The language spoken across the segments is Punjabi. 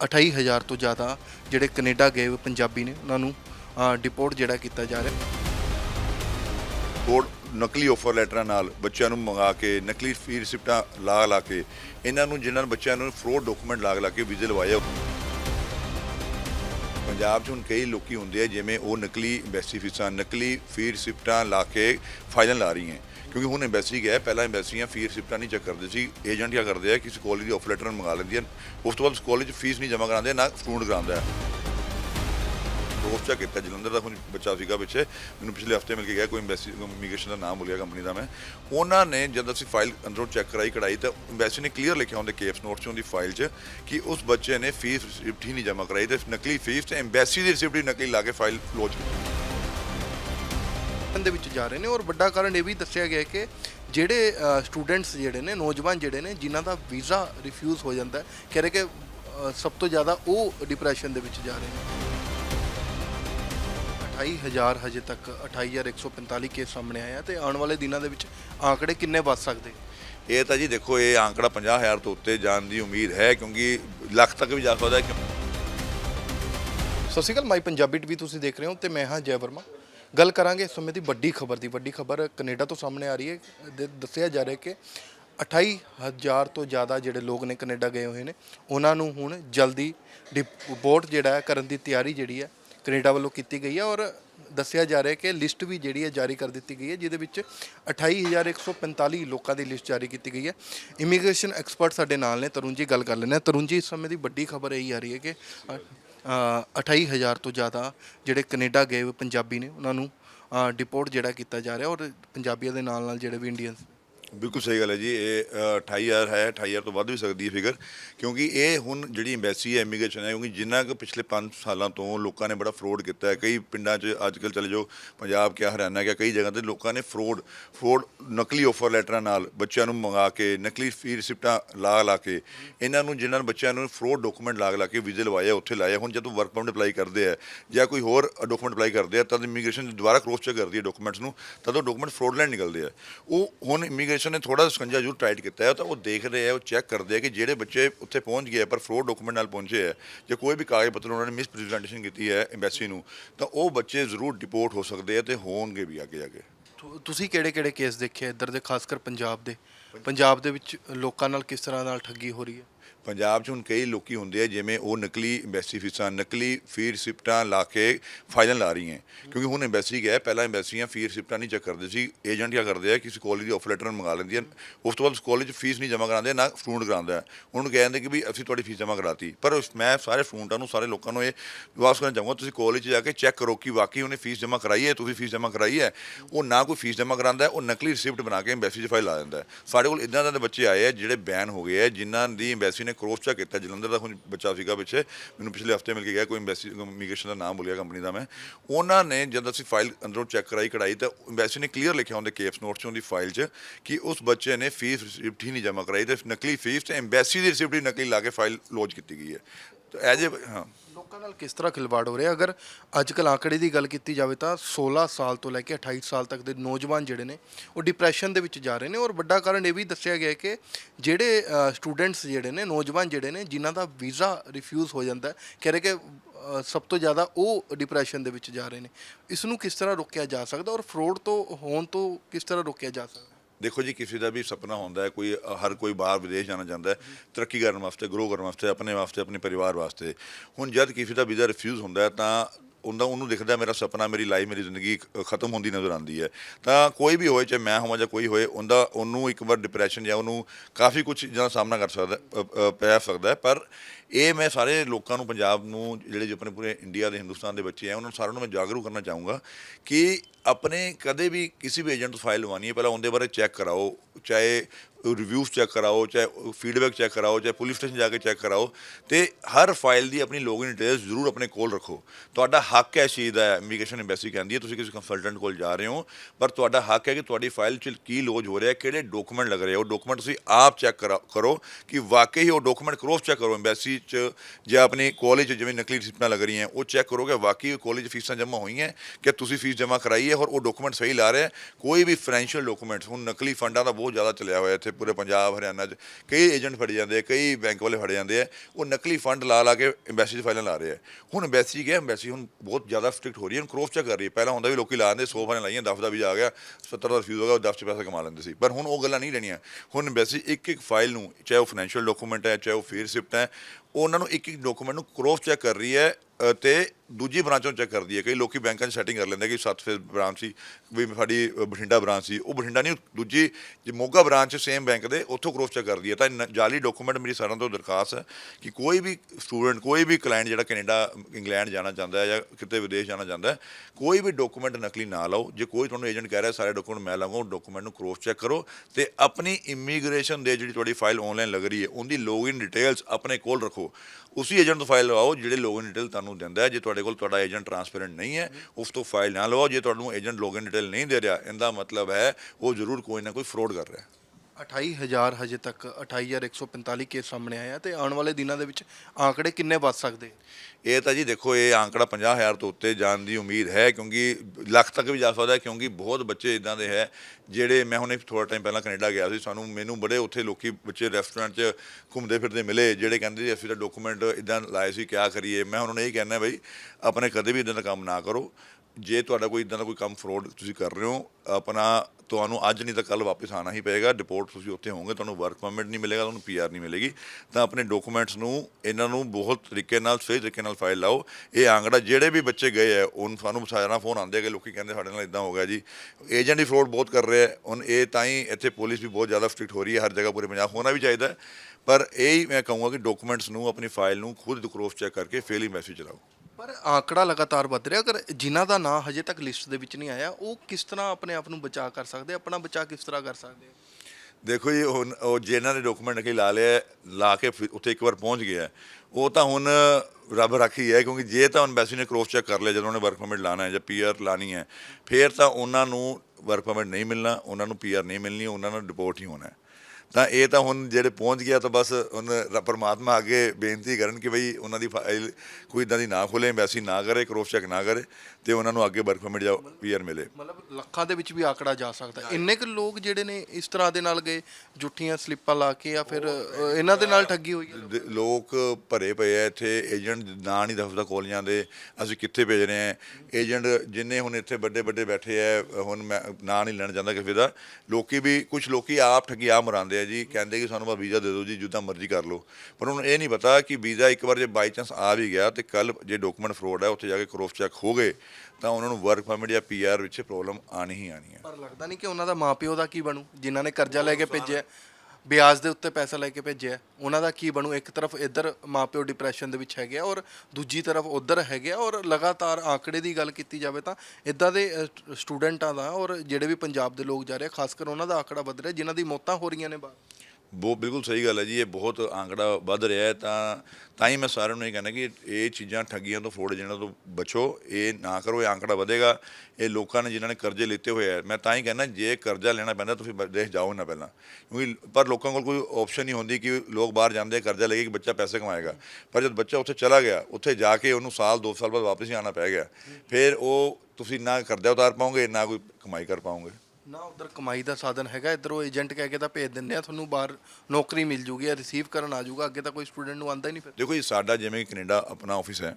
28000 ਤੋਂ ਜ਼ਿਆਦਾ ਜਿਹੜੇ ਕੈਨੇਡਾ ਗਏ ਹੋਏ ਪੰਜਾਬੀ ਨੇ, ਉਹਨਾਂ ਨੂੰ ਡਿਪੋਰਟ ਜਿਹੜਾ ਕੀਤਾ ਜਾ ਰਿਹਾ। ਕੋਡ ਨਕਲੀ ਆਫਰ ਲੈਟਰਾਂ ਨਾਲ ਬੱਚਿਆਂ ਨੂੰ ਮੰਗਾ ਕੇ, ਨਕਲੀ ਫੀ ਰਿਸਿਪਟਾਂ ਲਾ ਲਾ ਕੇ, ਇਹਨਾਂ ਨੂੰ, ਜਿਨ੍ਹਾਂ ਬੱਚਿਆਂ ਨੂੰ ਫਰੋਡ ਡਾਕੂਮੈਂਟ ਲਾ ਲਾ ਕੇ ਵੀਜ਼ੇ ਲਵਾਏ ਪੰਜਾਬ 'ਚ ਹੁਣ ਕਈ ਲੋਕੀ ਹੁੰਦੇ ਆ, ਜਿਵੇਂ ਉਹ ਨਕਲੀ ਐਮਬੈਸੀ ਫੀਸਾਂ, ਨਕਲੀ ਫੀ ਰਿਸਿਪਟਾਂ ਲਾ ਕੇ ਫਾਈਲਾਂ ਲਾ ਰਹੀਆਂ। ਕਿਉਂਕਿ ਹੁਣ ਐਮਬੈਸੀ ਗਿਆ ਪਹਿਲਾਂ ਐਮਬੈਸੀਆਂ ਫੀ ਰਿਸਿਪਟਾਂ ਨਹੀਂ ਚੈੱਕ ਕਰਦੇ ਸੀ। ਏਜੰਟ ਕੀ ਕਰਦੇ ਆ ਕਿਸੇ ਕਾਲਜ ਦੀ ਆਫਰ ਲੈਟਰ ਮੰਗਾ ਲੈਂਦੀਆਂ ਉਸ ਤੋਂ ਬਾਅਦ ਕਾਲਜ ਫੀਸ ਨਹੀਂ ਜਮ੍ਹਾਂ ਕਰਾਉਂਦੇ, ਨਾ ਸਟੂਡੈਂਟ ਕਰਾਉਂਦਾ। ਹੈ ਰੋਸਟਾ ਕੀਤਾ, ਜਲੰਧਰ ਦਾ ਹੁਣ ਬੱਚਾ ਸੀਗਾ ਪਿੱਛੇ। ਮੈਨੂੰ ਪਿਛਲੇ ਹਫ਼ਤੇ ਮਿਲ ਕੇ ਗਿਆ ਕੋਈ ਐਮਬੈਸੀ ਇਮੀਗ੍ਰੇਸ਼ਨ ਦਾ ਨਾਮ ਭੁੱਲਿਆ ਕੰਪਨੀ ਦਾ ਮੈਂ। ਉਹਨਾਂ ਨੇ ਜਦ ਅਸੀਂ ਫਾਈਲ ਅੰਦਰੋਂ ਚੈੱਕ ਕਰਾਈ, ਕਢਾਈ, ਤਾਂ ਐਮਬੈਸੀ ਨੇ ਕਲੀਅਰ ਲਿਖਿਆ ਹੁੰਦੇ ਕੇਸ ਨੋਟ 'ਚ, ਉਹਦੀ ਫਾਈਲ 'ਚ, ਕਿ ਉਸ ਬੱਚੇ ਨੇ ਫੀਸ ਰਿਸਿਪਟ ਹੀ ਨਹੀਂ ਜਮ੍ਹਾਂ ਕਰਾਈ ਤੇ ਨਕਲੀ ਫੀਸ ਤੇ ਐਮਬੈਸੀ ਦੀ ਰਿਸਿਪਟ ਹੀ ਨਕਲੀ ਲਾ ਕੇ ਫਾਈਲ ਕਲੋਜ਼ ਕੀਤੀ। ਦੇ ਵਿੱਚ ਜਾ ਰਹੇ ਨੇ ਔਰ ਵੱਡਾ ਕਾਰਨ ਇਹ ਵੀ ਦੱਸਿਆ ਗਿਆ ਹੈ ਕਿ ਜਿਹੜੇ ਸਟੂਡੈਂਟਸ ਜਿਹੜੇ ਨੇ, ਨੌਜਵਾਨ ਜਿਹੜੇ ਨੇ, ਜਿਨ੍ਹਾਂ ਦਾ ਵੀਜ਼ਾ ਰਿਫਿਊਜ਼ ਹੋ ਜਾਂਦਾ ਹੈ, ਕਹਿ ਰਹੇ ਕਿ ਸਭ ਤੋਂ ਜ਼ਿਆਦਾ ਉਹ ਡਿਪਰੈਸ਼ਨ ਦੇ ਵਿੱਚ ਜਾ ਰਹੇ ਨੇ। 28000 ਹਜੇ ਤੱਕ 28145 ਕੇਸ ਸਾਹਮਣੇ ਆਇਆ ਤੇ ਆਉਣ ਵਾਲੇ ਦਿਨਾਂ ਦੇ ਵਿੱਚ ਆંકੜੇ ਕਿੰਨੇ ਵੱਧ ਸਕਦੇ? ਇਹ ਤਾਂ ਜੀ ਦੇਖੋ ਇਹ ਆંકੜਾ 50000 ਤੋਂ ਉੱਤੇ ਜਾਣ ਦੀ ਉਮੀਦ ਹੈ ਕਿਉਂਕਿ ਲੱਖ ਤੱਕ ਵੀ ਜਾ ਸਕਦਾ ਹੈ ਕਿਉਂ- ਸਤਿ ਸ਼੍ਰੀ ਅਕਾਲ ਮਾਈ ਪੰਜਾਬੀ ਟੀਵੀ ਤੁਸੀਂ ਦੇਖ ਰਹੇ ਹੋ ਤੇ ਮੈਂ ਹਾਂ ਜੈ ਵਰਮਾ। ਗੱਲ ਕਰਾਂਗੇ ਇਸ ਸਮੇਂ ਦੀ ਵੱਡੀ ਖਬਰ ਦੀ। ਵੱਡੀ ਖਬਰ ਕੈਨੇਡਾ ਤੋਂ ਸਾਹਮਣੇ ਆ ਰਹੀ ਹੈ। ਦੱਸਿਆ ਜਾ ਰਿਹਾ ਕਿ 28000 ਤੋਂ ਜ਼ਿਆਦਾ ਜਿਹੜੇ ਲੋਕ ਨੇ ਕੈਨੇਡਾ ਗਏ ਹੋਏ ਨੇ ਉਹਨਾਂ ਨੂੰ ਹੁਣ ਜਲਦੀ ਡਿਪੋਰਟ ਜਿਹੜਾ ਕਰਨ ਦੀ ਤਿਆਰੀ ਜਿਹੜੀ ਹੈ ਕੈਨੇਡਾ ਵੱਲੋਂ ਕੀਤੀ ਗਈ ਹੈ ਔਰ ਦੱਸਿਆ ਜਾ ਰਿਹਾ ਹੈ ਕਿ ਲਿਸਟ ਵੀ ਜਿਹੜੀ ਹੈ ਜਾਰੀ ਕਰ ਦਿੱਤੀ ਗਈ ਹੈ ਜਿਹਦੇ ਵਿੱਚ 28145 ਲੋਕਾਂ ਦੀ ਲਿਸਟ ਜਾਰੀ ਕੀਤੀ ਗਈ ਹੈ। ਇਮੀਗ੍ਰੇਸ਼ਨ ਐਕਸਪਰਟ ਸਾਡੇ ਨਾਲ ਨੇ ਤਰੁਣ ਜੀ ਗੱਲ ਕਰ ਲੈਂਦੇ ਹਾਂ। ਤਰੁਣ ਜੀ ਇਸ ਸਮੇਂ ਦੀ ਵੱਡੀ ਖਬਰ ਇਹੀ ਆ ਰਹੀ ਹੈ ਕਿ ਅ, ਅ, 28000 ਤੋਂ ਜ਼ਿਆਦਾ ਜਿਹੜੇ ਕੈਨੇਡਾ ਗਏ ਪੰਜਾਬੀ ਨੇ ਉਹਨਾਂ ਨੂੰ ਡਿਪੋਰਟ ਜਿਹੜਾ ਕੀਤਾ ਜਾ ਰਿਹਾ ਔਰ ਪੰਜਾਬੀਆਂ ਦੇ ਨਾਲ ਨਾਲ ਜਿਹੜੇ ਵੀ ਇੰਡੀਅਨਸ ਬਿਲਕੁਲ ਸਹੀ ਗੱਲ ਹੈ ਜੀ ਇਹ ਅ, 28000 ਹੈ 28000 ਤੋਂ ਵੱਧ ਵੀ ਸਕਦੀ ਹੈ ਫਿਗਰ ਕਿਉਂਕਿ ਇਹ ਹੁਣ ਜਿਹੜੀ ਐਮਬੈਸੀ ਹੈ ਇਮੀਗ੍ਰੇਸ਼ਨ ਹੈ ਕਿਉਂਕਿ ਜਿੰਨਾ ਕੁ ਪਿਛਲੇ 5 ਸਾਲਾਂ ਤੋਂ ਲੋਕਾਂ ਨੇ ਬੜਾ ਫਰੋਡ ਕੀਤਾ ਹੈ। ਕਈ ਪਿੰਡਾਂ 'ਚ ਅੱਜ ਕੱਲ ਚਲੇ ਜਾਓ ਪੰਜਾਬ ਕਿਆ ਹਰਿਆਣਾ ਕਿਆ ਕਈ ਜਗ੍ਹਾ ਤੇ ਲੋਕਾਂ ਨੇ ਫਰੋਡ ਫਰੋਡ ਨਕਲੀ ਆਫਰ ਲੈਟਰਾਂ ਨਾਲ ਬੱਚਿਆਂ ਨੂੰ ਮੰਗਾ ਕੇ ਨਕਲੀ ਫੀ ਰਿਸਿਪਟਾਂ ਲਾ ਲਾ ਕੇ ਇਹਨਾਂ ਨੂੰ ਜਿਨ੍ਹਾਂ ਨੂੰ ਬੱਚਿਆਂ ਨੂੰ ਫਰੋਡ ਡਾਕੂਮੈਂਟ ਲਾ ਲਾ ਕੇ ਵੀਜ਼ੇ ਲਵਾਏ ਆ, ਉੱਥੇ ਲਾਇਆ ਹੁਣ ਜਦੋਂ ਵਰਕ ਪਰਮਿਟ ਅਪਲਾਈ ਕਰਦੇ ਆ ਜਾਂ ਕੋਈ ਹੋਰ ਡਾਕੂਮੈਂਟ ਅਪਲਾਈ ਕਰਦੇ ਆ ਤਦ ਇਮੀਗ੍ਰੇਸ਼ਨ ਦੁਬਾਰਾ ਕ੍ਰੋਸ ਚੈੱਕ ਕਰਦੀ ਹੈ ਡਾਕੂਮੈਂਟਸ ਨੂੰ ਤਦ ਉਹ ਡਾਕੂਮੈਂਟ ਫਰੋਡਲੈਂਡ ਨਿਕਲਦੇ ਆ। ਉਹ ਹੁਣ ਇਮੀਗ੍ਰੇਸ਼ਨ ਨੇ ਥੋੜਾ ਸਕੰਜਾ ਜ਼ਰੂਰ ਟਾਈਟ ਕੀਤਾ ਹੈ ਤਾਂ ਉਹ ਦੇਖ ਰਹੇ ਆ ਉਹ ਚੈੱਕ ਕਰਦੇ ਆ ਕਿ ਜਿਹੜੇ ਬੱਚੇ ਉੱਥੇ ਪਹੁੰਚ ਗਏ ਆ, ਪਰ ਫਰੋਡ ਡਾਕੂਮੈਂਟ ਨਾਲ ਪਹੁੰਚੇ ਆ ਜੇ ਕੋਈ ਵੀ ਕਾਗਜ਼ ਪੱਤਰ ਉਹਨਾਂ ਨੇ ਮਿਸ ਪ੍ਰੈਜੈਂਟੇਸ਼ਨ ਕੀਤੀ ਹੈ ਐਮਬੈਸੀ ਨੂੰ ਤਾਂ ਉਹ ਬੱਚੇ ਜ਼ਰੂਰ ਡਿਪੋਰਟ ਹੋ ਸਕਦੇ ਆ ਤੇ ਹੋਣਗੇ ਵੀ ਅੱਗੇ ਜਾ ਕੇ। ਤੁਸੀਂ ਕਿਹੜੇ ਕਿਹੜੇ ਕੇਸ ਦੇਖੇ ਇੱਧਰ ਦੇ ਖਾਸ ਕਰ ਪੰਜਾਬ ਦੇ? ਪੰਜਾਬ ਦੇ ਵਿੱਚ ਲੋਕਾਂ ਨਾਲ ਕਿਸ ਤਰ੍ਹਾਂ ਨਾਲ ਠੱਗੀ ਹੋ ਰਹੀ ਹੈ? ਪੰਜਾਬ 'ਚ ਹੁਣ ਕਈ ਲੋਕੀ ਹੁੰਦੇ ਆ, ਜਿਵੇਂ ਉਹ ਨਕਲੀ ਐਮਬੈਸੀ ਫੀਸਾਂ, ਨਕਲੀ ਫੀ ਰਿਸਿਪਟਾਂ ਲਾ ਕੇ ਫਾਈਲਾਂ ਲਾ ਰਹੀਆਂ। ਕਿਉਂਕਿ ਹੁਣ ਐਮਬੈਸੀ ਗਿਆ ਪਹਿਲਾਂ ਐਮਬੈਸੀਆਂ ਫੀ ਰਿਸਿਪਟਾਂ ਨਹੀਂ ਚੈੱਕ ਕਰਦੇ ਸੀ। ਏਜੰਟ ਕੀ ਕਰਦੇ ਆ, ਕਿਸੇ ਕਾਲਜ ਦੀ ਆਫਰ ਲੈਟਰ ਮੰਗਾ ਲੈਂਦੀਆਂ ਉਸ ਤੋਂ ਬਾਅਦ ਕਾਲਜ ਫੀਸ ਨਹੀਂ ਜਮ੍ਹਾਂ ਕਰਾਉਂਦੇ, ਨਾ ਸਟੂਡੈਂਟ ਕਰਾਉਂਦਾ ਹੈ। ਉਹਨੂੰ ਕਹਿੰਦੇ ਕਿ ਵੀ ਅਸੀਂ ਤੁਹਾਡੀ ਫੀਸ ਜਮ੍ਹਾਂ ਕਰਾਤੀ। ਪਰ ਮੈਂ ਸਾਰੇ ਸਟੂਡੈਂਟਾਂ ਨੂੰ, ਸਾਰੇ ਲੋਕਾਂ ਨੂੰ ਇਹ ਵਿਸ਼ਵਾਸ ਕਰਨਾ ਚਾਹੂੰਗਾ, ਤੁਸੀਂ ਕਾਲਜ 'ਚ ਜਾ ਕੇ ਚੈੱਕ ਕਰੋ ਕਿ ਵਾਕਈ ਉਹਨੇ ਫੀਸ ਜਮ੍ਹਾਂ ਕਰਾਈ ਹੈ, ਤੁਸੀਂ ਫੀਸ ਜਮ੍ਹਾਂ ਕਰਾਈ ਹੈ। ਉਹ ਨਾ ਕੋਈ ਫੀਸ ਜਮ੍ਹਾਂ ਕਰਾਉਂਦਾ ਉਹ ਨਕਲੀ ਰਿਸਿਪਟ ਬਣਾ ਕੇ ਐਮਬੈਸੀ 'ਚ ਫਾਈਲ ਲਾ ਦਿੰਦਾ ਸਾਡੇ ਕੋਲ ਇਦਾਂ ਦੇ ਬੱਚੇ ਆਏ ਆ, ਜਿਹੜੇ ਬੈਨ ਹੋ ਗਏ ਆ, ਜਿਨ੍ਹਾਂ ਦੀ ਐਮਬੈਸੀ ਨੇ ਕਰੋਸ ਚੈੱਕ ਕੀਤਾ, ਜਲੰਧਰ ਦਾ ਹੁਣ ਬੱਚਾ ਸੀਗਾ ਪਿੱਛੇ, ਮੈਨੂੰ ਪਿਛਲੇ ਹਫ਼ਤੇ ਮਿਲ ਕੇ ਗਿਆ ਕੋਈ ਐਮਬੈਸੀ ਇਮੀਗ੍ਰੇਸ਼ਨ ਦਾ ਨਾਮ ਭੁੱਲਿਆ ਕੰਪਨੀ ਦਾ ਮੈਂ। ਉਹਨਾਂ ਨੇ ਜਦ ਅਸੀਂ ਫਾਈਲ ਅੰਦਰੋਂ ਚੈੱਕ ਕਰਾਈ, ਕਢਾਈ, ਤਾਂ ਐਮਬੈਸੀ ਨੇ ਕਲੀਅਰ ਲਿਖਿਆ ਹੁੰਦੇ ਕੇਸ ਨੋਟ 'ਚ, ਉਹਦੀ ਫਾਈਲ 'ਚ, ਕਿ ਉਸ ਬੱਚੇ ਨੇ ਫੀਸ ਰਿਸਿਪਟ ਹੀ ਨਹੀਂ ਜਮ੍ਹਾਂ ਕਰਾਈ ਤੇ ਨਕਲੀ ਫੀਸ ਤੇ ਐਮਬੈਸੀ ਦੀ ਰਿਸਿਪਟ ਹੀ ਨਕਲੀ ਲਾ ਕੇ ਫਾਈਲ ਲੌਜ ਕੀਤੀ ਗਈ ਹੈ। ਤਾਂ ਐਜ ਏ ਹਾਂ। ਲੋਕਾਂ ਨਾਲ ਕਿਸ ਤਰ੍ਹਾਂ ਖਿਲਵਾੜ ਹੋ ਰਿਹਾ? ਅਗਰ ਅੱਜ ਕੱਲ ਆંકੜੇ ਦੀ ਗੱਲ ਕੀਤੀ ਜਾਵੇ ਤਾਂ 16 ਸਾਲ ਤੋਂ ਲੈ ਕੇ 28 ਸਾਲ ਤੱਕ ਦੇ ਨੌਜਵਾਨ ਜਿਹੜੇ ਨੇ, ਉਹ ਡਿਪਰੈਸ਼ਨ ਦੇ ਵਿੱਚ ਜਾ ਰਹੇ ਨੇ ਔਰ ਵੱਡਾ ਕਾਰਨ ਇਹ ਵੀ ਦੱਸਿਆ ਗਿਆ ਹੈ ਕਿ ਜਿਹੜੇ ਸਟੂਡੈਂਟਸ ਜਿਹੜੇ ਨੇ, ਨੌਜਵਾਨ ਜਿਹੜੇ ਨੇ, ਜਿਨ੍ਹਾਂ ਦਾ ਵੀਜ਼ਾ ਰਿਫਿਊਜ਼ ਹੋ ਜਾਂਦਾ ਹੈ, ਕਹਿ ਰਹੇ ਕਿ ਸਭ ਤੋਂ ਜ਼ਿਆਦਾ ਉਹ ਡਿਪਰੈਸ਼ਨ ਦੇ ਵਿੱਚ ਜਾ ਰਹੇ ਨੇ। ਇਸ ਨੂੰ ਕਿਸ ਤਰ੍ਹਾਂ ਰੋਕਿਆ ਜਾ ਸਕਦਾ ਔਰ ਫਰੋਡ ਤੋਂ ਹੋਣ ਤੋਂ ਕਿਸ ਤਰ੍ਹਾਂ ਰੋਕਿਆ ਜਾ ਸਕਦਾ? ਦੇਖੋ ਜੀ, ਕਿਸੇ ਦਾ ਵੀ ਸੁਪਨਾ ਹੁੰਦਾ ਹੈ, ਕੋਈ, ਹਰ ਕੋਈ ਬਾਹਰ ਵਿਦੇਸ਼ ਜਾਣਾ ਚਾਹੁੰਦਾ ਹੈ, ਤਰੱਕੀ ਕਰਨ ਵਾਸਤੇ ਗਰੋ ਕਰਨ ਵਾਸਤੇ, ਆਪਣੇ ਵਾਸਤੇ, ਆਪਣੇ ਪਰਿਵਾਰ ਵਾਸਤੇ। ਹੁਣ ਜਦ ਕਿਸੇ ਦਾ ਵੀਜ਼ਾ ਰਿਫਿਊਜ਼ ਹੁੰਦਾ ਹੈ, ਤਾਂ ਉਹਦਾ, ਉਹਨੂੰ ਦਿਖਦਾ ਮੇਰਾ ਸੁਪਨਾ, ਮੇਰੀ ਲਾਈਫ ਮੇਰੀ ਜ਼ਿੰਦਗੀ ਖਤਮ ਹੁੰਦੀ ਨਜ਼ਰ ਆਉਂਦੀ ਹੈ। ਤਾਂ ਕੋਈ ਵੀ ਹੋਏ, ਚਾਹੇ ਮੈਂ ਹੋਵਾਂ ਜਾਂ ਕੋਈ ਹੋਏ, ਉਹਦਾ, ਉਹਨੂੰ ਇੱਕ ਵਾਰ ਡਿਪਰੈਸ਼ਨ ਜਾਂ ਉਹਨੂੰ ਕਾਫੀ ਕੁਝ ਜਿਹਦਾ ਸਾਹਮਣਾ ਕਰ ਸਕਦਾ ਪੈ ਸਕਦਾ ਹੈ। ਪਰ ਇਹ ਮੈਂ ਸਾਰੇ ਲੋਕਾਂ ਨੂੰ, ਪੰਜਾਬ ਨੂੰ, ਜਿਹੜੇ ਜੋ ਆਪਣੇ ਪੂਰੇ ਇੰਡੀਆ ਦੇ ਹਿੰਦੁਸਤਾਨ ਦੇ ਬੱਚੇ ਆ, ਉਹਨਾਂ ਨੂੰ ਸਾਰਿਆਂ ਨੂੰ ਮੈਂ ਜਾਗਰੂਕ ਕਰਨਾ ਚਾਹੂੰਗਾ ਕਿ ਆਪਣੇ ਕਦੇ ਵੀ ਕਿਸੇ ਵੀ ਏਜੰਟ ਤੋਂ ਫਾਈਲ ਲਵਾਉਣੀ ਹੈ, ਪਹਿਲਾਂ ਉਹਦੇ ਬਾਰੇ ਚੈੱਕ ਕਰਾਓ, ਚਾਹੇ ਰਿਵਿਊਜ਼ ਚੈੱਕ ਕਰਾਓ, ਚਾਹੇ ਫੀਡਬੈਕ ਚੈੱਕ ਕਰਾਓ, ਚਾਹੇ ਪੁਲਿਸ ਸਟੇਸ਼ਨ ਜਾ ਕੇ ਚੈੱਕ ਕਰਾਓ, ਤੇ ਹਰ ਫਾਈਲ ਦੀ ਆਪਣੀ ਲੋਗਿਨ ਡਿਟੇਲਸ ਜ਼ਰੂਰ ਆਪਣੇ ਕੋਲ ਰੱਖੋ। ਤੁਹਾਡਾ ਹੱਕ ਹੈ ਇਸ ਚੀਜ਼ ਦਾ ਇਮੀਗ੍ਰੇਸ਼ਨ ਐਮਬੈਸੀ ਕਹਿੰਦੀ ਹੈ, ਤੁਸੀਂ ਕਿਸੇ ਕੰਸਲਟੈਂਟ ਕੋਲ ਜਾ ਰਹੇ ਹੋ, ਪਰ ਤੁਹਾਡਾ ਹੱਕ ਹੈ ਕਿ ਤੁਹਾਡੀ ਫਾਈਲ 'ਚ ਕੀ ਲੋਜ ਹੋ ਰਿਹਾ, ਕਿਹੜੇ ਡਾਕੂਮੈਂਟ ਲੱਗ ਰਹੇ ਆ ਉਹ ਡਾਕੂਮੈਂਟ ਤੁਸੀਂ ਆਪ ਚੈੱਕ ਕਰੋ ਕਿ ਵਾਕਈ ਉਹ ਡਾਕੂਮੈਂਟ ਕ੍ਰੋਸ ਚੈੱਕ ਕਰੋ ਐਮਬੈਸੀ 'ਚ ਜਾਂ ਆਪਣੇ ਕਾਲਜ 'ਚ ਜਿਵੇਂ ਨਕਲੀ ਰਿਸਿਪਟਾਂ ਲੱਗ ਰਹੀਆਂ, ਉਹ ਚੈੱਕ ਕਰੋ ਕਿ ਵਾਕਈ ਕਾਲਜ ਫੀਸਾਂ ਜਮ੍ਹਾਂ ਹੋਈਆਂ, ਕਿ ਤੁਸੀਂ ਫੀਸ ਜਮ੍ਹਾਂ ਕਰਾਈ ਹੈ ਔਰ ਉਹ ਡਾਕੂਮੈਂਟ ਸਹੀ ਲਾ ਰਹੇ ਕੋਈ ਵੀ ਫਾਈਨੈਂਸ਼ੀਅਲ ਡਾਕੂਮੈਂਟਸ ਹੁਣ ਨਕਲੀ ਫੰਡਾਂ ਦਾ ਬਹੁਤ ਜ਼ਿਆਦਾ ਚੱਲਿਆ ਹੋਇਆ ਇੱਥੇ ਪੂਰੇ ਪੰਜਾਬ, ਹਰਿਆਣਾ 'ਚ। ਕਈ ਏਜੰਟ ਫੜੇ ਜਾਂਦੇ ਆ, ਕਈ ਬੈਂਕ ਵਾਲੇ ਫੜੇ ਜਾਂਦੇ ਆ। ਉਹ ਨਕਲੀ ਫੰਡ ਲਾ ਲਾ ਕੇ ਐਮਬੈਸੀ 'ਚ ਫਾਈਲਾਂ ਲਾ ਰਹੇ ਆ। ਹੁਣ ਐਮਬੈਸੀ ਗਿਆ ਐਮਬੈਸੀ ਹੁਣ ਬਹੁਤ ਜ਼ਿਆਦਾ ਸਟ੍ਰਿਕਟ ਹੋ ਰਹੀ ਹੈ। ਹੁਣ ਕ੍ਰੋਸ ਚੈੱਕ ਕਰ ਰਹੀ ਹੈ। ਪਹਿਲਾਂ ਹੁੰਦਾ ਵੀ ਲੋਕੀ ਲਾ ਦਿੰਦੇ 100 ਫਾਈਲਾਂ ਲਾਈਆਂ 10 ਦਾ ਵੀ ਆ ਗਿਆ 70 ਦਾ ਰਿਫਿਊਜ਼ ਹੋ ਗਿਆ 10 ਚ ਪੈਸਾ ਕਮਾ ਲੈਂਦੇ ਸੀ। ਪਰ ਹੁਣ ਉਹ ਗੱਲਾਂ ਨਹੀਂ ਰਹਿਣੀਆਂ। ਹੁਣ ਐਮਬੈਸੀ ਇੱਕ ਇੱਕ ਫਾਈਲ ਨੂੰ, ਚਾਹੇ ਉਹ ਫਾਈਨੈਂਸ਼ੀਅਲ ਡਾਕੂਮੈਂਟ ਹੈ, ਚਾਹੇ ਉਹ ਫੇਰ ਸਿਫਟ ਹੈ ਉਹਨਾਂ ਨੂੰ ਇੱਕ ਇੱਕ ਡਾਕੂਮੈਂਟ ਨੂੰ ਕ੍ਰੋਸ ਚੈੱਕ ਕਰ ਰਹੀ ਹੈ ਅ, ਤੇ ਦੂਜੀ ਬ੍ਰਾਂਚੋਂ ਚੈੱਕ ਕਰਦੀ ਹੈ। ਕਈ ਲੋਕੀ ਬੈਂਕਾਂ 'ਚ ਸੈਟਿੰਗ ਕਰ ਲੈਂਦੇ ਕਿ ਸੱਤ ਫੇਸ ਬ੍ਰਾਂਚ ਸੀ ਵੀ ਸਾਡੀ ਬਠਿੰਡਾ ਬ੍ਰਾਂਚ ਸੀ। ਉਹ ਬਠਿੰਡਾ ਨਹੀਂ ਦੂਜੀ ਜੇ ਮੋਗਾ ਬ੍ਰਾਂਚ ਸੇਮ ਬੈਂਕ ਦੇ ਉੱਥੋਂ ਕ੍ਰੋਸ ਚੈੱਕ ਕਰਦੀ ਹੈ। ਤਾਂ ਨ- ਜਾਲੀ ਡਾਕੂਮੈਂਟ ਮੇਰੀ ਸਾਰਿਆਂ ਤੋਂ ਦਰਖਾਸਤ ਹੈ ਕਿ ਕੋਈ ਵੀ ਸਟੂਡੈਂਟ ਕੋਈ ਵੀ ਕਲਾਇੰਟ ਜਿਹੜਾ ਕੈਨੇਡਾ ਇੰਗਲੈਂਡ ਜਾਣਾ ਚਾਹੁੰਦਾ ਹੈ ਜਾਂ ਕਿਤੇ ਵਿਦੇਸ਼ ਜਾਣਾ ਚਾਹੁੰਦਾ ਹੈ ਕੋਈ ਵੀ ਡਾਕੂਮੈਂਟ ਨਕਲੀ ਨਾ ਲਾਓ। ਜੇ ਕੋਈ ਤੁਹਾਨੂੰ ਏਜੰਟ ਕਹਿ ਰਿਹਾ ਸਾਰੇ ਡਾਕੂਮੈਂਟ ਮੈਂ ਲਾਂਗਾ ਉਹ ਡਾਕੂਮੈਂਟ ਨੂੰ ਕ੍ਰੋਸ ਚੈੱਕ ਕਰੋ ਤੇ ਆਪਣੀ ਇਮੀਗ੍ਰੇਸ਼ਨ ਦੇ ਜਿਹੜੀ ਤੁਹਾਡੀ ਫਾਈਲ ਆਨਲਾਈਨ ਲੱਗ ਰਹੀ ਹੈ ਉਹਦੀ ਲੌਗਇਨ ਡਿਟੇਲਸ ਆਪਣੇ ਕੋਲ ਰੱਖੋ। ਉਸੇ ਏਜੰਟ ਤੋਂ ਫਾਈਲ ਲਵਾਓ ਜਿਹੜੇ ਲੌਗਇਨ ਡਿਟੇਲ ਤੁਹਾਨੂੰ ਦਿੰਦਾ ਹੈ। ਜੇ ਤੁਹਾਡੇ ਕੋਲ ਤੁਹਾਡਾ ਏਜੰਟ ਟਰਾਂਸਪੇਰੈਂਟ ਨਹੀਂ ਹੈ, ਉਸ ਤੋਂ ਫਾਈਲ ਨਾ ਲਵਾਓ। ਜੇ ਤੁਹਾਨੂੰ ਏਜੰਟ ਲੌਗਇਨ ਡਿਟੇਲ ਨਹੀਂ ਦੇ ਰਿਹਾ, ਇਹਦਾ ਮਤਲਬ ਹੈ ਉਹ ਜ਼ਰੂਰ ਕੋਈ ਨਾ ਕੋਈ ਫਰੋਡ ਕਰ ਰਿਹਾ ਹੈ। 28000 ਹਜੇ ਤੱਕ 28145 ਕੇਸ ਸਾਹਮਣੇ ਆਇਆ ਤੇ ਆਉਣ ਵਾਲੇ ਦਿਨਾਂ ਦੇ ਵਿੱਚ ਆંકੜੇ ਕਿੰਨੇ ਵੱਧ ਸਕਦੇ ਇਹ ਤਾਂ ਜੀ ਦੇਖੋ, ਇਹ ਆંકੜਾ 50000 ਤੋਂ ਉੱਤੇ ਜਾਣ ਦੀ ਉਮੀਦ ਹੈ, ਕਿਉਂਕਿ ਲੱਖ ਤੱਕ ਵੀ ਜਾ ਸਕਦਾ ਕਿਉਂਕਿ ਬਹੁਤ ਬੱਚੇ ਇਦਾਂ ਦੇ ਹੈ, ਜਿਹੜੇ ਮੈਂ ਹੁਣੇ ਥੋੜਾ ਟਾਈਮ ਪਹਿਲਾਂ ਕੈਨੇਡਾ ਗਿਆ ਸੀ, ਸਾਨੂੰ ਮੈਨੂੰ ਬੜੇ ਉੱਥੇ ਲੋਕੀ ਬੱਚੇ ਰੈਸਟੋਰੈਂਟ 'ਚ ਘੁੰਮਦੇ ਫਿਰਦੇ ਮਿਲੇ, ਜਿਹੜੇ ਕਹਿੰਦੇ ਜੀ ਅਸੀਂ ਤਾਂ ਡਾਕੂਮੈਂਟ ਇਦਾਂ ਲਾਏ ਸੀ, ਕਿਆ ਕਰੀਏ? ਮੈਂ ਉਹਨਾਂ ਨੂੰ ਇਹ ਕਹਿਣਾ ਬਈ, ਆਪਣੇ ਕਦੇ ਵੀ ਇਦਾਂ ਦਾ ਕੰਮ ਨਾ ਕਰੋ। ਜੇ ਤੁਹਾਡਾ ਕੋਈ ਇਦਾਂ ਦਾ ਕੋਈ ਕੰਮ ਫਰੋਡ ਤੁਸੀਂ ਕਰ ਰਹੇ ਹੋ, ਆਪਣਾ ਤੁਹਾਨੂੰ ਅੱਜ ਨਹੀਂ ਤਾਂ ਕੱਲ ਵਾਪਸ ਆਣਾ ਹੀ ਪਏਗਾ ਡਿਪੋਰਟ ਤੁਸੀਂ ਉੱਥੇ ਹੋਵੋਗੇ, ਤੁਹਾਨੂੰ ਵਰਕ ਪਰਮਿਟ ਨਹੀਂ ਮਿਲੇਗਾ, ਤੁਹਾਨੂੰ ਪੀਆਰ ਨਹੀਂ ਮਿਲੇਗੀ। ਤਾਂ ਆਪਣੇ ਡਾਕੂਮੈਂਟਸ ਨੂੰ, ਇਹਨਾਂ ਨੂੰ ਬਹੁਤ ਤਰੀਕੇ ਨਾਲ, ਸਹੀ ਤਰੀਕੇ ਨਾਲ ਫਾਈਲ ਲਾਓ। ਇਹ ਆਂਕੜਾ ਜਿਹੜੇ ਵੀ ਬੱਚੇ ਗਏ ਆ ਉਹਨ ਸਾਨੂੰ ਸਾਰਾ ਫੋਨ ਆਉਂਦੇ ਹੈਗੇ ਕਿ ਲੋਕੀ ਕਹਿੰਦੇ ਸਾਡੇ ਨਾਲ ਇਦਾਂ ਹੋ ਗਿਆ ਜੀ। ਏਜੰਟ ਹੀ ਫਰੋਡ ਬਹੁਤ ਕਰ ਰਹੇ ਆ, ਹੁਣ ਇਹ ਤਾਂ ਹੀ ਇੱਥੇ ਪੁਲਿਸ ਵੀ ਬਹੁਤ ਜ਼ਿਆਦਾ ਸਟ੍ਰਿਕਟ ਹੋ ਰਹੀ ਹੈ, ਹਰ ਜਗ੍ਹਾ ਪੂਰੇ ਪੰਜਾਬ ਹੋਣਾ ਵੀ ਚਾਹੀਦਾ ਪਰ ਇਹ ਹੀ ਮੈਂ ਕਹੂੰਗਾ ਕਿ ਡਾਕੂਮੈਂਟਸ ਨੂੰ, ਆਪਣੀ ਫਾਈਲ ਨੂੰ ਖੁਦ ਕ੍ਰੋਸ ਚੈੱਕ ਕਰਕੇ ਫੇਲ ਹੀ ਮੈਸੇਜ ਚਲਾਓ ਪਰ ਆંકੜਾ ਲਗਾਤਾਰ ਵੱਧ ਰਿਹਾ, ਅਗਰ ਜਿਨ੍ਹਾਂ ਦਾ ਨਾਂ ਹਜੇ ਤੱਕ ਲਿਸਟ ਦੇ ਵਿੱਚ ਨਹੀਂ ਆਇਆ, ਉਹ ਕਿਸ ਤਰ੍ਹਾਂ ਆਪਣੇ ਆਪ ਨੂੰ ਬਚਾ ਕਰ ਸਕਦੇ, ਆਪਣਾ ਬਚਾ ਕਿਸ ਤਰ੍ਹਾਂ ਕਰ ਸਕਦੇ? ਦੇਖੋ ਜੀ, ਹੁਣ ਉਹ ਜਿਹਨਾਂ ਨੇ ਡਾਕੂਮੈਂਟ ਨਕਲੀ ਲਾ ਲਿਆ, ਲਾ ਕੇ ਫਿਰ ਉੱਥੇ ਇੱਕ ਵਾਰ ਪਹੁੰਚ ਗਿਆ, ਉਹ ਤਾਂ ਹੁਣ ਰੱਬ ਰਾਖੀ ਹੈ, ਕਿਉਂਕਿ ਜੇ ਤਾਂ ਐਮਬੈਸੀ ਨੇ ਕ੍ਰੋਸ ਚੈੱਕ ਕਰ ਲਿਆ, ਜਦੋਂ ਉਹਨੇ ਵਰਕ ਪਰਮਿਟ ਲਾਣਾ ਹੈ ਜਾਂ ਪੀਆਰ ਲਾਣੀ ਹੈ, ਫਿਰ ਤਾਂ ਉਹਨਾਂ ਨੂੰ ਵਰਕ ਪਰਮਿਟ ਨਹੀਂ ਮਿਲਣਾ, ਉਹਨਾਂ ਨੂੰ ਪੀਆਰ ਨਹੀਂ ਮਿਲਣੀ, ਉਹਨਾਂ ਨੂੰ ਡਿਪੋਰਟ ਹੀ ਹੋਣਾ ਹੈ। ਤਾਂ ਇਹ ਤਾਂ ਹੁਣ ਜਿਹੜੇ ਪਹੁੰਚ ਗਿਆ ਤਾਂ ਬਸ ਹੁਣ ਪਰਮਾਤਮਾ ਅੱਗੇ ਬੇਨਤੀ ਕਰਨ ਕਿ ਬਈ ਉਹਨਾਂ ਦੀ ਫਾਈਲ ਕੋਈ ਇਦਾਂ ਦੀ ਨਾ ਖੋਲੇ ਐਮਬੈਸੀ ਨਾ ਕਰੇ ਕ੍ਰੋਸ ਚੈੱਕ ਨਾ ਕਰੇ ਤੇ ਉਹਨਾਂ ਨੂੰ ਅੱਗੇ ਵਰਕ ਪਰਮਿਟ ਜਾਂ ਪੀਆਰ ਮਿਲੇ। ਮਤਲਬ ਲੱਖਾਂ ਦੇ ਵਿੱਚ ਵੀ ਆંકੜਾ ਜਾ ਸਕਦਾ। ਇੰਨੇ ਕੁ ਲੋਕ ਜਿਹੜੇ ਨੇ ਇਸ ਤਰ੍ਹਾਂ ਦੇ ਨਾਲ ਗਏ ਜੁੱਠੀਆਂ ਸਲਿੱਪਾਂ ਲਾ ਕੇ ਜਾਂ ਫਿਰ ਇਹਨਾਂ ਦੇ ਨਾਲ ਠੱਗੀ ਹੋਈ ਹੈ? ਲੋਕ ਭਰੇ ਪਏ ਆ ਇੱਥੇ ਏਜੰਟ ਨਾਂ ਨਹੀਂ ਦੱਸਦਾ ਕੋਲ ਜਾਂਦੇ ਅਸੀਂ ਕਿੱਥੇ ਭੇਜ ਰਹੇ ਆ ਏਜੰਟ ਜਿੰਨੇ ਹੁਣ ਇੱਥੇ ਵੱਡੇ ਵੱਡੇ ਬੈਠੇ ਆ ਹੁਣ ਮੈਂ ਨਾਂ ਨਹੀਂ ਲੈਣ ਜਾਂਦਾ ਕਿਸੇ ਦਾ ਲੋਕੀ ਵੀ ਕੁਝ ਲੋਕੀ ਆਪ ਠੱਗੀ ਆ ਮਰਾਉਂਦੇ ਆ ਜੀ ਕਹਿੰਦੇ ਕਿ ਸਾਨੂੰ ਬਸ ਵੀਜ਼ਾ ਦੇ ਦਿਓ ਜੀ ਜਿੱਦਾਂ ਮਰਜ਼ੀ ਕਰ ਲਓ। ਪਰ ਉਹਨੂੰ ਇਹ ਨਹੀਂ ਪਤਾ ਕਿ ਵੀਜ਼ਾ ਇੱਕ ਵਾਰ ਜੇ ਬਾਈ ਚਾਂਸ ਆ ਵੀ ਗਿਆ ਤੇ ਕੱਲ ਜੇ ਡਾਕੂਮੈਂਟ ਫਰੋਡ ਹੈ ਉੱਥੇ ਜਾ ਕੇ ਕ੍ਰੋਸ ਚੈੱਕ ਹੋ ਗਏ ਤਾਂ ਉਹਨਾਂ ਨੂੰ ਵਰਕ ਪਰਮਿਟ ਜਾਂ ਪੀਆਰ ਵਿੱਚ ਪ੍ਰੋਬਲਮ ਆਣੀ ਹੀ ਆਣੀ ਹੈ। ਪਰ ਲੱਗਦਾ ਨਹੀਂ ਕਿ ਉਹਨਾਂ ਦਾ ਮਾਪਿਓ ਦਾ ਕੀ ਬਣੂ ਜਿਨ੍ਹਾਂ ਨੇ ਕਰਜ਼ਾ ਲੈ ਕੇ ਭੇਜਿਆ। ਵਿਆਜ ਦੇ ਉੱਤੇ ਪੈਸਾ ਲੈ ਕੇ ਭੇਜਿਆ ਉਹਨਾਂ ਦਾ ਕੀ ਬਣੂ? ਇੱਕ ਤਰਫ ਇੱਧਰ ਮਾਪਿਓ ਡਿਪਰੈਸ਼ਨ ਦੇ ਵਿੱਚ ਹੈਗੇ ਆ ਔਰ ਦੂਜੀ ਤਰਫ ਉੱਧਰ ਹੈਗੇ ਆ ਔਰ ਲਗਾਤਾਰ ਆંકੜੇ ਦੀ ਗੱਲ ਕੀਤੀ ਜਾਵੇ ਤਾਂ ਇਦਾਂ ਦੇ ਸਟੂਡੈਂਟਾਂ ਦਾ ਔਰ ਜਿਹੜੇ ਵੀ ਪੰਜਾਬ ਦੇ ਲੋਕ ਜਾ ਰਹੇ ਆ, ਖਾਸ ਕਰ ਉਹਨਾਂ ਦਾ ਆંકੜਾ ਵੱਧ ਰਿਹਾ ਜਿਨ੍ਹਾਂ ਦੀ ਮੌਤਾਂ ਹੋ ਰਹੀਆਂ ਨੇ ਬਾਹਰ ਬਹੁਤ, ਬਿਲਕੁਲ ਸਹੀ ਗੱਲ ਹੈ ਜੀ, ਇਹ ਬਹੁਤ ਆਂਕੜਾ ਵੱਧ ਰਿਹਾ ਹੈ, ਤਾਂ ਤਾਂ ਹੀ ਮੈਂ ਸਾਰਿਆਂ ਨੂੰ ਇਹ ਕਹਿੰਦਾ ਕਿ ਇਹ ਚੀਜ਼ਾਂ ਠੱਗੀਆਂ ਤੋਂ ਫੋੜ ਜਿਹਨਾਂ ਤੋਂ ਬਚੋ, ਇਹ ਨਾ ਕਰੋ, ਇਹ ਆਂਕੜਾ ਵਧੇਗਾ, ਇਹ ਲੋਕਾਂ ਨੇ ਜਿਨ੍ਹਾਂ ਨੇ ਕਰਜ਼ੇ ਲਿੱਤੇ ਹੋਏ ਆ, ਮੈਂ ਤਾਂ ਹੀ ਕਹਿੰਦਾ ਜੇ ਕਰਜ਼ਾ ਲੈਣਾ ਪੈਂਦਾ ਤੁਸੀਂ ਦੇਸ਼ ਜਾਓ ਨਾ ਪਹਿਲਾਂ, ਕਿਉਂਕਿ ਪਰ ਲੋਕਾਂ ਕੋਲ ਕੋਈ ਆਪਸ਼ਨ ਨਹੀਂ ਹੁੰਦੀ ਕਿ ਲੋਕ ਬਾਹਰ ਜਾਂਦੇ ਕਰਜ਼ਾ ਲੈ ਕੇ ਕਿ ਬੱਚਾ ਪੈਸੇ ਕਮਾਏਗਾ, ਪਰ ਜਦ ਬੱਚਾ ਉੱਥੇ ਚਲਾ ਗਿਆ, ਉੱਥੇ ਜਾ ਕੇ ਉਹਨੂੰ ਸਾਲ, ਦੋ ਸਾਲ ਬਾਅਦ ਵਾਪਸ ਹੀ ਆਉਣਾ ਪੈ ਗਿਆ, ਫਿਰ ਉਹ ਤੁਸੀਂ ਨਾ ਕਰਜ਼ਾ ਉਤਾਰ ਪਾਓਗੇ, ਨਾ ਕੋਈ ਕਮਾਈ ਕਰ ਪਾਓਗੇ। ਨਾ ਉਧਰ ਕਮਾਈ ਦਾ ਸਾਧਨ ਹੈਗਾ, ਇੱਧਰ ਉਹ ਏਜੰਟ ਕਹਿ ਕੇ ਤਾਂ ਭੇਜ ਦਿੰਦੇ ਆ, ਤੁਹਾਨੂੰ ਬਾਹਰ ਨੌਕਰੀ ਮਿਲ ਜੂਗੀ ਆ ਰਿਸੀਵ ਕਰਨ ਆ ਜਾਊਗਾ ਅੱਗੇ ਤਾਂ ਕੋਈ ਸਟੂਡੈਂਟ ਨੂੰ ਆਂਦਾ ਹੀ ਨਹੀਂ ਫਿਰ। ਦੇਖੋ ਜੀ, ਸਾਡਾ ਜਿਵੇਂ ਕਿ ਕੈਨੇਡਾ ਆਪਣਾ ਆਫਿਸ ਹੈ,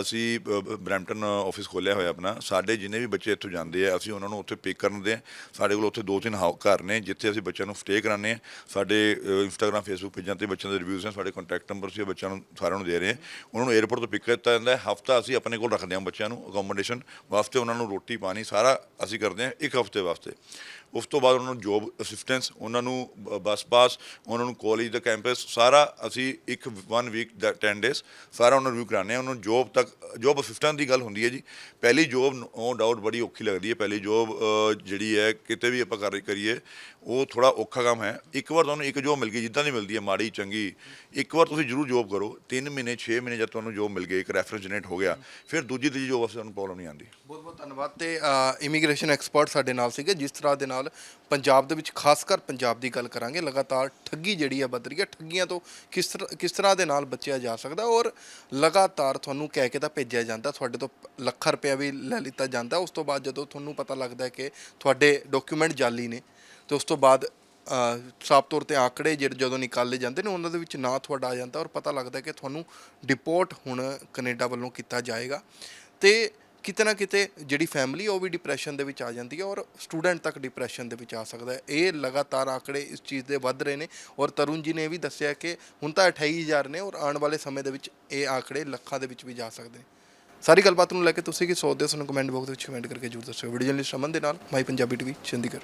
ਅਸੀਂ ਬ੍ਰੈਂਪਟਨ ਆਫਿਸ ਖੋਲਿਆ ਹੋਇਆ ਆਪਣਾ, ਸਾਡੇ ਜਿੰਨੇ ਵੀ ਬੱਚੇ ਇੱਥੋਂ ਜਾਂਦੇ ਆ, ਅਸੀਂ ਉਹਨਾਂ ਨੂੰ ਉੱਥੇ ਪਿਕ ਕਰਨ ਦੇ ਆ, ਸਾਡੇ ਕੋਲ ਉੱਥੇ ਦੋ ਤਿੰਨ ਹਾਊ ਘਰ ਨੇ, ਜਿੱਥੇ ਅਸੀਂ ਬੱਚਿਆਂ ਨੂੰ ਸਟੇ ਕਰਾਉਂਦੇ ਆ, ਸਾਡੇ ਇੰਸਟਾਗ੍ਰam ਫੇਸਬੁੱਕ ਪੇਜਾਂ ਤੇ ਬੱਚਿਆਂ ਦੇ ਰਿਵਿਊਜ਼ ਨੇ ਸਾਡੇ ਕੰਟੈਕਟ ਨੰਬਰ ਸੀ ਬੱਚਿਆਂ ਨੂੰ ਸਾਰਿਆਂ ਨੂੰ ਦੇ ਰਹੇ ਆ, ਉਹਨਾਂ ਨੂੰ 에ਅਰਪੋਰਟ ਤੋਂ ਪਿਕ ਕੀਤਾ ਜਾਂਦਾ ਹੈ, ਹਫਤਾ ਅਸੀਂ ਆਪਣੇ ਕੋਲ ਰੱਖਦੇ ਹਾਂ ਬੱਚਿਆਂ ਨੂੰ ਅਕੋਮੋਡੇਸ਼ਨ ਵਾਸਤੇ, ਉਹਨਾਂ ਨੂੰ ਰੋਟੀ, ਪਾਣੀ ਸਾਰਾ ਅਸੀਂ ਕਰਦੇ ਹਾਂ, ਇੱਕ ਹਫ਼ਤੇ ਵਾਸਤੇ। ਉਸ ਤੋਂ ਬਾਅਦ ਉਹਨਾਂ ਨੂੰ ਜੋਬ ਅਸਿਸਟੈਂਸ ਉਹਨਾਂ ਨੂੰ ਬ- ਬੱਸ ਪਾਸ ਉਹਨਾਂ ਨੂੰ ਕਾਲਜ ਦਾ ਕੈਂਪਸ ਸਾਰਾ ਅਸੀਂ ਇੱਕ 1 ਵੀਕ ਦਾ 10 ਡੇਜ਼ ਸਾਰਾ ਉਹਨਾਂ ਨੂੰ ਰਿਵਿਊ ਕਰਾਉਂਦੇ ਹਾਂ। ਉਹਨਾਂ ਨੂੰ ਜੋਬ ਤੱਕ ਜੋਬ ਅਸਿਸਟੈਂਟ ਦੀ ਗੱਲ ਹੁੰਦੀ ਹੈ ਜੀ। ਪਹਿਲੀ ਜੋਬ ਨੋ ਡਾਊਟ ਬੜੀ ਔਖੀ ਲੱਗਦੀ ਹੈ। ਪਹਿਲੀ ਜੋਬ ਜਿਹੜੀ ਹੈ, ਕਿਤੇ ਵੀ ਆਪਾਂ ਕਰ, ਕਰੀਏ, ਉਹ ਥੋੜਾ ਔਖਾ ਕੰਮ ਹੈ। ਇੱਕ ਵਾਰ ਤੁਹਾਨੂੰ ਇੱਕ ਜੋਬ ਮਿਲ ਗਈ, ਜਿੱਦਾਂ ਦੀ ਮਿਲਦੀ ਹੈ, ਮਾੜੀ, ਚੰਗੀ, ਇੱਕ ਵਾਰ ਤੁਸੀਂ ਜਰੂਰ ਜੋਬ ਕਰੋ। 3 ਮਹੀਨੇ 6 ਮਹੀਨੇ ਜਦ ਤੁਹਾਨੂੰ ਜੋਬ ਮਿਲ ਗਈ, ਇੱਕ ਰੈਫਰੈਂਸ ਜਨਰੇਟ ਹੋ ਗਿਆ, ਫਿਰ ਦੂਜੀ, ਤੀਜੀ ਜੋਬ ਵਾਸਤੇ ਤੁਹਾਨੂੰ ਪ੍ਰੋਬਲਮ ਨਹੀਂ ਆਉਂਦੀ। ਬਹੁਤ ਬਹੁਤ ਧੰਨਵਾਦ ਤੇ ਇਮੀਗ੍ਰੇਸ਼ਨ ਐਕਸਪਰਟ ਸਾਡੇ ਨਾਲ ਸੀਗੇ, ਜਿਸ ਤਰ੍ਹਾਂ ਦੇ ਨਾਲ ਪੰਜਾਬ ਦੇ ਵਿੱਚ, ਖਾਸ ਕਰ ਪੰਜਾਬ ਦੀ ਗੱਲ ਕਰਾਂਗੇ, ਲਗਾਤਾਰ ਠੱਗੀ ਜਿਹੜੀ ਆ ਵੱਧ ਰਹੀ ਹੈ। ਠੱਗੀਆਂ ਤੋਂ ਕਿਸ ਤਰ੍ਹਾਂ ਕਿਸ ਤਰ੍ਹਾਂ ਦੇ ਨਾਲ ਬਚਿਆ ਜਾ ਸਕਦਾ ਔਰ ਲਗਾਤਾਰ ਤੁਹਾਨੂੰ ਕਹਿ ਕੇ ਤਾਂ ਭੇਜਿਆ ਜਾਂਦਾ, ਤੁਹਾਡੇ ਤੋਂ ਲੱਖਾਂ ਰੁਪਇਆ ਵੀ ਲੈ ਲਿੱਤਾ ਜਾਂਦਾ। ਉਸ ਤੋਂ ਬਾਅਦ ਜਦੋਂ ਤੁਹਾਨੂੰ ਪਤਾ ਲੱਗਦਾ ਕਿ ਤੁਹਾਡੇ ਡਾਕੂਮੈਂਟ ਜਾਲੀ ਨੇ, ਤੇ ਉਸ ਤੋਂ ਬਾਅਦ ਸਾਫ਼ ਤੌਰ ਤੇ ਆંકੜੇ ਜਿਹੜੇ ਜਦੋਂ ਨਿਕਾਲੇ ਜਾਂਦੇ ਨੇ, ਉਹਨਾਂ ਦੇ ਵਿੱਚ ਨਾਂ ਤੁਹਾਡਾ ਆ ਜਾਂਦਾ ਔਰ ਪਤਾ ਲੱਗਦਾ ਕਿ ਤੁਹਾਨੂੰ ਡਿਪੋਰਟ ਹੁਣ ਕੈਨੇਡਾ ਵੱਲੋਂ ਕੀਤਾ ਜਾਏਗਾ। ਤੇ ਕਿਤੇ ਨਾ ਕਿਤੇ ਜਿਹੜੀ ਫੈਮਿਲੀ ਉਹ ਵੀ ਡਿਪਰੈਸ਼ਨ ਦੇ ਵਿੱਚ ਆ ਜਾਂਦੀ ਹੈ ਔਰ ਸਟੂਡੈਂਟ ਤੱਕ ਡਿਪਰੈਸ਼ਨ ਦੇ ਵਿੱਚ ਆ ਸਕਦਾ ਹੈ। ਇਹ ਲਗਾਤਾਰ ਆંકੜੇ ਇਸ ਚੀਜ਼ ਦੇ ਵੱਧ ਰਹੇ ਨੇ ਔਰ ਤਰੁਣ ਜੀ ਨੇ ਇਹ ਵੀ ਦੱਸਿਆ ਕਿ ਹੁਣ ਤਾਂ 28000 ਨੇ ਔਰ ਆਉਣ ਵਾਲੇ ਸਮੇਂ ਦੇ ਵਿੱਚ ਇਹ ਆંકੜੇ ਲੱਖਾਂ ਦੇ ਵਿੱਚ ਵੀ ਜਾ ਸਕਦੇ ਨੇ। ਸਾਰੀ ਗੱਲਬਾਤ ਨੂੰ ਲੈ ਕੇ ਤੁਸੀਂ ਕੀ ਸੋਚਦੇ ਹੋ? ਸਾਨੂੰ ਕਮੈਂਟ ਬਾਕਸ ਵਿੱਚ ਕਮੈਂਟ ਕਰਕੇ ਜਰੂਰ ਦੱਸਿਓ। ਵੀਡੀਓ ਜਰਨਲਿਸਟ ਅਮਨ ਦੇ ਨਾਲ ਮਾਈ ਪੰਜਾਬੀ ਟੀਵੀ ਚੰਡੀਗੜ੍ਹ